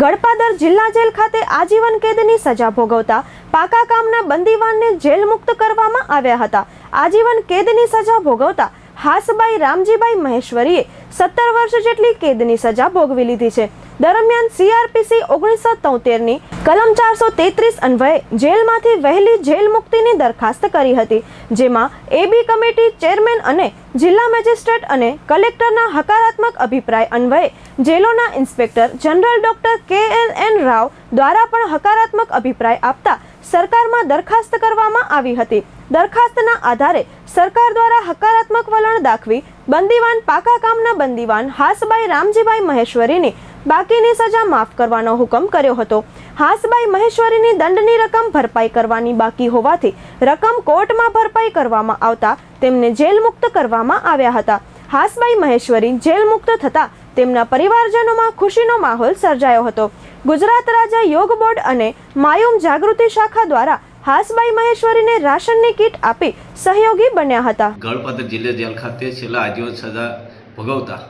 ગળપાદર જિલ્લા જેલ ખાતે આજીવન કેદની સજા ભોગવતા પાકા કામના બંદીવાનને જેલ મુક્ત કરવામાં આવ્યા હતા. આજીવન કેદની સજા ભોગવતા હાસબાઈ રામજીભાઈ મહેશ્વરીએ સત્તર વર્ષ જેટલી કેદની સજા ભોગવી લીધી છે. દરમિયાન સીઆરપીસી ઓગણીસો તોતેરની કલમ ચારસો તેત્રીસ અન્વયે જેલમાંથી વહેલી જેલ મુક્તિની દરખાસ્ત કરી હતી, જેમાં એબી કમિટી ચેરમેન અને જિલ્લા મેજિસ્ટ્રેટ અને કલેક્ટરના હકારાત્મક અભિપ્રાય અન્વયે જેલોના inspector general doctor K L N Rao દ્વારા પણ હકારાત્મક અભિપ્રાય આપતા સરકારમાં દરખાસ્ત કરવામાં આવી હતી. દરખાસ્તના આધારે સરકાર દ્વારા હકારાત્મક વલણ દાખવી બંદીવાન પાકા કામના બંદીવાન હાસબાઈ રામજીભાઈ મહેશ્વરીની બાકીની સજા માફ કરવાનો હુકમ કર્યો હતો. હાસબાઈ મહેશ્વરીની દંડની રકમ ભરપાઈ કરવાની બાકી હોવાથી રકમ કોર્ટમાં ભરપાઈ કરવામાં આવતા તેમને જેલ મુક્ત કરવામાં આવ્યા હતા. હાસબાઈ મહેશ્વરી જેલ મુક્ત થતા તેમના પરિવારજનોમાં ખુશીનો માહોલ સર્જાયો હતો. ગુજરાત રાજ્ય યોગ બોર્ડ અને માયુમ જાગૃતિ શાખા દ્વારા હાસબાઈ મહેશ્વરીને રાશનની કીટ આપી સહયોગી બન્યા હતા. ગળપત જિલ્લા જેલ ખાતે છેલ્લા આજીવન સજા ભોગવતા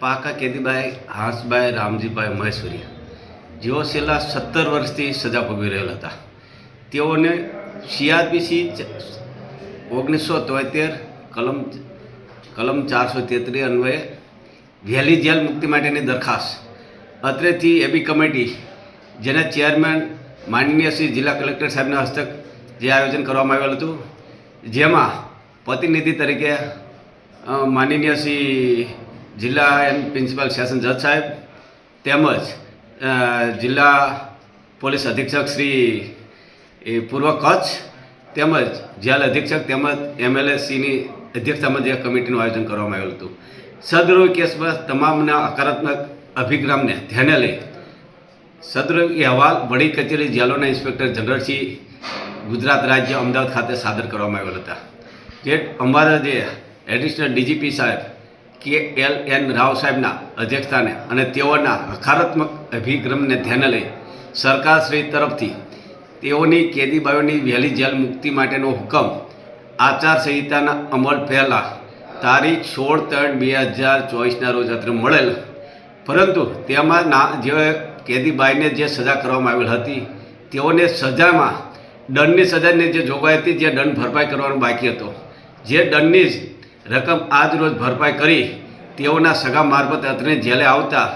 પાકા કેદીભાઈ હાંસભાઈ રામજીભાઈ મહેશ્વરીયા જેઓ છેલ્લા સત્તર વર્ષથી સજા ભોગવી રહેલા હતા. તેઓને સીઆરપીસી ઓગણીસો તોતેર, કલમ કલમ ચારસો તેત્રીસ અન્વયે વહેલી જેલ મુક્તિ માટેની દરખાસ્ત. અત્રેથી એબી કમિટી, જેના ચેરમેન માનનીય શ્રી જિલ્લા કલેક્ટર સાહેબના હસ્તક જે આયોજન કરવામાં આવેલું હતું, જેમાં પ્રતિનિધિ તરીકે માનનીય શ્રી જિલ્લા એમ પ્રિન્સિપાલ સેશન જજ સાહેબ, તેમજ જિલ્લા પોલીસ અધિક્ષક શ્રી એ પૂર્વ કચ્છ, તેમજ જેલ અધિક્ષક તેમજ એમએલએસીની અધ્યક્ષતામાં જે કમિટીનું આયોજન કરવામાં આવેલું હતું. સદરૂપ કેસમાં તમામના હકારાત્મક અભિગ્રામને ધ્યાને લઈ સદરૂપ એ અહેવાલ વડી કચેરી જેલોના ઇન્સ્પેક્ટર જનરલ ગુજરાત રાજ્ય અમદાવાદ ખાતે સાદર કરવામાં આવેલ હતા. જે અમારા જે એડિશનલ ડીજીપી સાહેબ કે એલ એન રાવ સાહેબના અધ્યક્ષસ્થાને અને તેઓના હકારાત્મક અભિક્રમને ધ્યાને લઈ સરકારશ્રી તરફથી તેઓની કેદીબાઈઓની વહેલી જેલ મુક્તિ માટેનો હુકમ આચારસંહિતાના અમલ પહેલાં તારીખ સોળ ત્રણ બે હજાર ચોવીસના રોજ અત્રે મળેલ. પરંતુ તેમાં ના જે કેદીબાઈને જે સજા કરવામાં આવેલ હતી, તેઓને સજામાં દંડની સજાની જે જોગવાઈ હતી, જે દંડ ભરપાઈ કરવાનો બાકી હતો. જે દંડની રકમ આજરોજ ભરપાઈ કરી તેઓના સગા મારફતે અત્રેની જેલે આવતા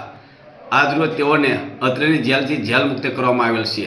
આજરોજ તેઓને અત્રેની જેલથી જેલ મુક્ત કરવામાં આવેલ છે.